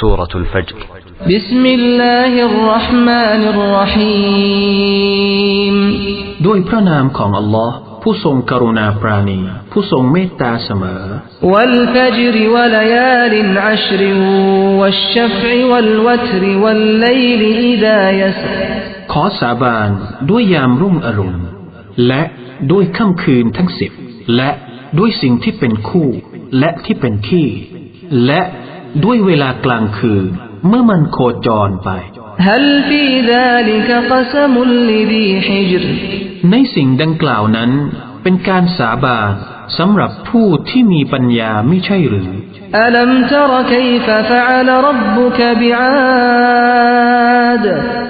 سورة الفجر بسم الله الرحمن الرحيم ด้วยพระนามของอัลลอฮ์ผู้ทรงกรุณาปราณี ผู้ทรงเมตตาเสมอ والفجر وليال عشر والشفع والوتر والليل إذا يسر ขอสาบานด้วยยามรุ่งอรุณ และด้วยค่ำคืนทั้งสิบ และด้วยสิ่งที่เป็นคู่ และที่เป็นขี้ และ ด้วยเวลากลางคืน เมื่อมันโคจรไป ในสิ่งดังกล่าวนั้น เป็นการสาบานสำหรับผู้ที่มีปัญญาไม่ใช่หรือ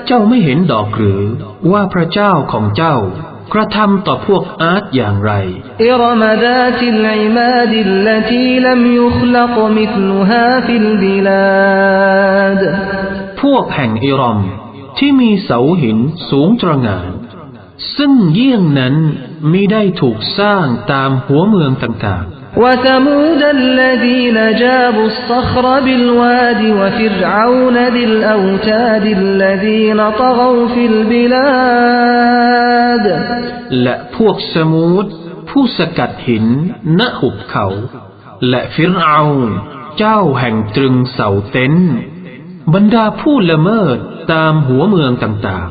เจ้าไม่เห็นดอกหรือ ว่าพระเจ้าของเจ้า กระทำต่อพวกอาร์ตอย่างไรพวกแห่งอิรอมที่มีเสาหินสูงตระงาน ซึ่งเยี่ยงนั้นมิได้ถูกสร้างตามหัวเมืองต่างๆ وثمود الذين جابوا الصخر بالواد وفرعون ذي الأوتاد الذين طغوا في البلاد ๆ และพวกสมูดผู้สกัดหินณหุบเขา และฟิรเอาน์เจ้าแห่งตรึงเสาเต็นท์บรรดาผู้ละเมิดตามหัวเมืองต่าง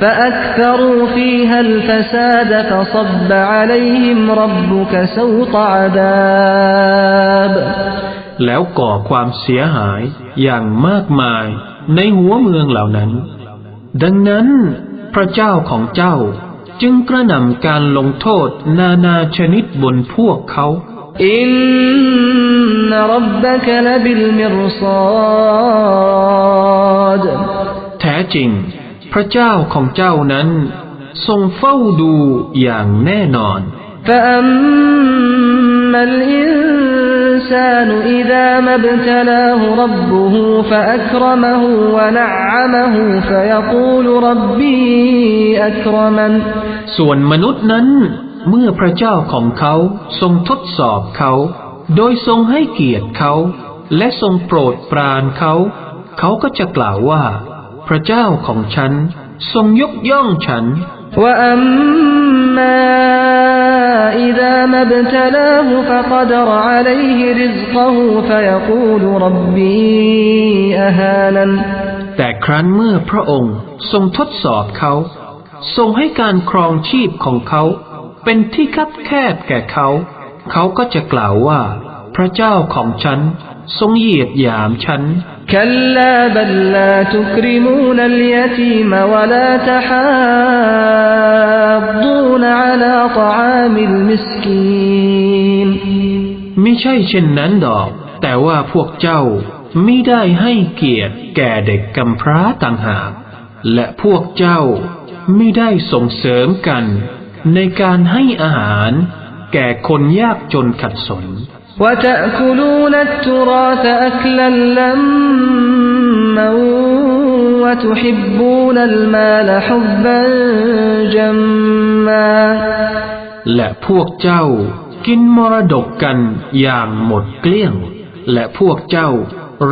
فأكثروا فيها الفساد فصب عليهم ربك سوط عذاب ๆ แล้วก่อความเสียหายอย่างมากมายในหัวเมืองเหล่านั้น ดังนั้นพระเจ้าของเจ้าจึงกระหน่ำการลงโทษนานาชนิดบนพวกเขา إن ربك لبالمرصاد แท้จริง พระเจ้าของเจ้านั้น ทรงเฝ้าดูอย่างแน่นอน فأما الإنسان إذا ما ابتلاه ربه فأكرمه ونعمه فيقول ربي أكرمن ส่วนมนุษย์นั้น เมื่อพระเจ้าของเขาทรงทดสอบเขา โดยทรงให้เกียรติเขา และทรงโปรดปรานเขา เขาก็จะกล่าวว่า พระเจ้าของฉัน ทรงยกย่องฉัน وأما إذا ما ابتلاه فقدر عليه رزقه فيقول ربي أهانن แต่ครั้นเมื่อพระองค์ทรงทดสอบเขา ทรงให้การครองชีพของเขา เป็นที่คับแคบแก่เขา เขาก็จะกล่าวว่า พระเจ้าของฉัน ทรงเหยียดหยามฉัน كلا بل لا تكرمون اليتيم ولا تحاضون على طعام المسكين ไม่ใช่เช่นนั้นดอก แต่ว่าพวกเจ้าไม่ได้ให้เกียรติแก่เด็กกำพร้าต่างหาก และพวกเจ้าไม่ได้ส่งเสริมกัน ในการให้อาหาร แก่คนยากจนขัดสน وتأكلون التراث أكلا لما وتحبون المال حبا جما และพวกเจ้ากินมรดกกันอย่างหมดเกลี้ยง และพวกเจ้า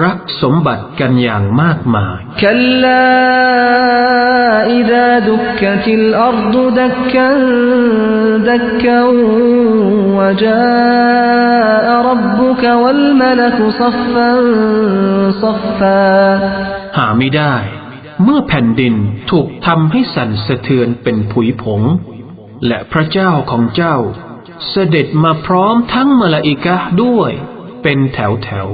รักสมบัติกันอย่างมากมายคัลลาอิดาดุกติลอัรดุดักกัดักกัวะจารับบุกวัลมลกซัฟฟันซัฟฟาหาไม่ได้ เมื่อแผ่นดินถูกทำให้สั่นสะเทือนเป็นผุยผง และพระเจ้าของเจ้า เสด็จมาพร้อมทั้งมลาอิกะด้วย เป็นแถวแถว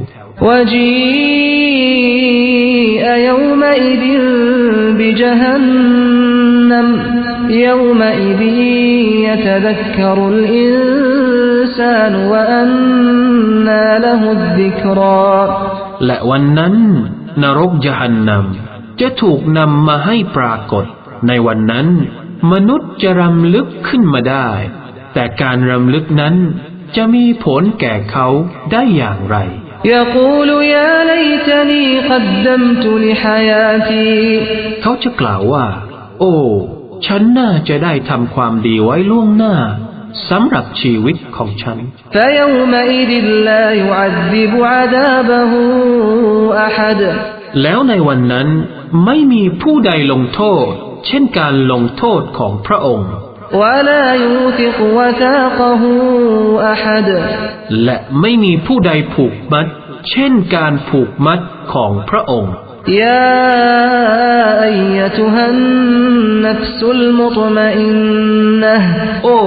وجيء يومئذ بجهنم يومئذ يتذكر الإنسان وأنى له الذكرى ๆและวันนั้น นรกยหันนำจะถูกนำมาให้ปรากฏ ในวันนั้น มนุษย์จะรำลึกขึ้นมาได้ แต่การรำลึกนั้น จะมีผลแก่เขาได้อย่างไร يقول يا ليتني قدمت لحياتي เขาจะกล่าวว่า โอ้ ฉันน่าจะได้ทำความดีไว้ล่วงหน้า สำหรับชีวิตของฉัน فيومئذ لا يعذب عذابه أحد แล้วในวันนั้นไม่มีผู้ใดลงโทษ เช่นการลงโทษของพระองค์ ولا يوثق وثاقه أحد และไม่มีผู้ใดผูกมัด เช่นการผูกมัดของพระองค์ يا أيتها النفس المطمئنة โอ้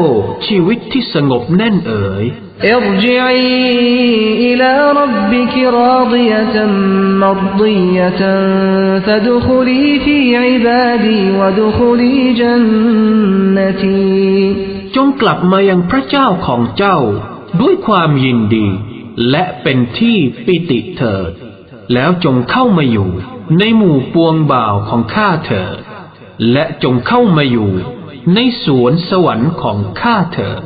ชีวิตที่สงบแน่นเอ๋ย ارجعي إلى ربك راضية مرضية فادخلي في عبادي وادخلي جنتي จงกลับมายังพระเจ้าของเจ้า ด้วยความยินดี และเป็นที่ปิติเถิด แล้วจงเข้ามาอยู่ ในหมู่ปวงบ่าวของข้าเถิด และจงเข้ามาอยู่ ในสวนสวรรค์ของข้าเถิด